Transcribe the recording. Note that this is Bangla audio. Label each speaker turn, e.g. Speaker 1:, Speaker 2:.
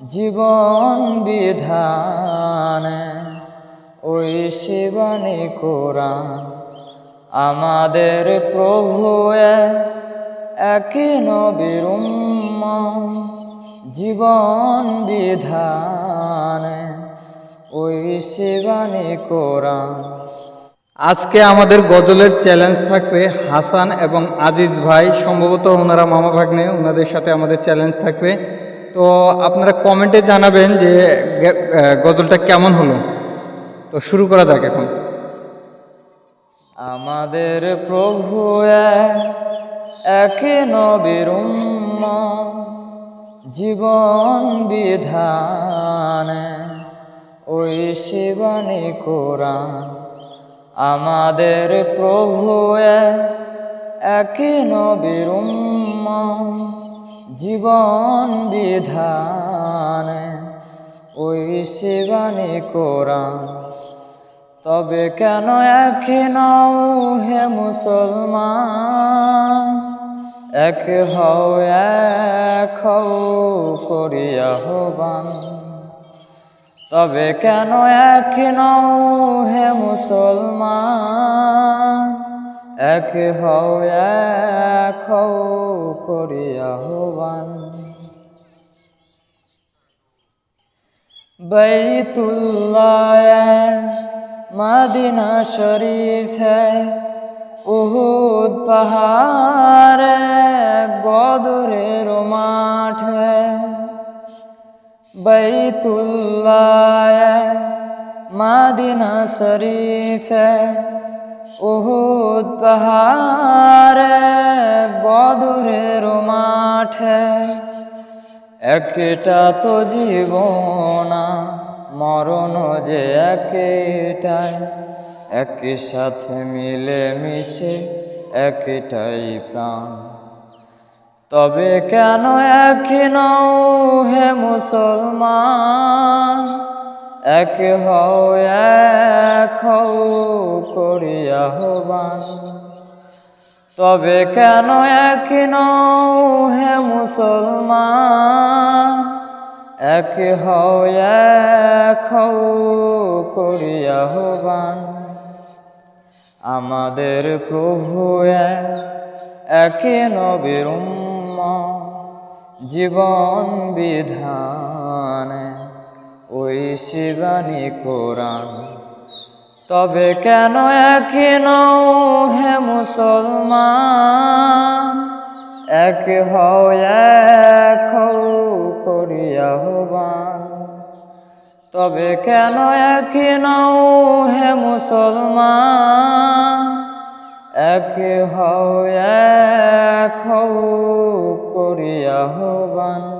Speaker 1: জীবন বিধানে, ওই শিবানী কোরআন আমাদের প্রভু এক নবীর। জীবন বিধানে, ওই শিবানী কোরআন
Speaker 2: আজকে আমাদের গজলের চ্যালেঞ্জ থাকবে হাসান এবং আজিজ ভাই, সম্ভবত ওনারা মামা ভাগ্নে, ওনাদের সাথে আমাদের চ্যালেঞ্জ থাকবে তো আপনারা কমেন্টে জানাবেন যে গজলটা কেমন হলো তো শুরু করা যাক এখন
Speaker 1: আমাদের প্রভু এক নবীর জীবন বিধানে ওই শিবানী কোরআন আমাদের প্রভু এক নবীর। জীবন বিধানে, ওই শিবানী কোরআন। তবে কেন এখনও হে মুসলমান? এক হও এক হও করিয়া হবান তবে কেন এখনও হে মুসলমান? এক হও এক হও করিয়া হবান বৈতুল্লায় মাদিনা শরীফে উহুদ পাহাড়ে বদরের মাঠে বৈতুল্লায় মাদিনা শরীফে উহুদ পাহাড়ে, বদরের মাঠে। একটা তো জীবনা, মরণ যে একটাই। একই সাথে মিলে মিশে একটাই প্রাণ। তবে কেন এক নৌ হে মুসলমান? এক হও এক হও করিয়া তবে কেন এক নও হে মুসলমান? এক হও এক হও করিয়া হবান আমাদের প্রভু এক নবীর জীবন বিধানে। ওই শিবানী কোরআন। তবে কেন একই হে মুসলমান? এক হও হবান তবে কেন একই হে মুসলমান? এক হও হবান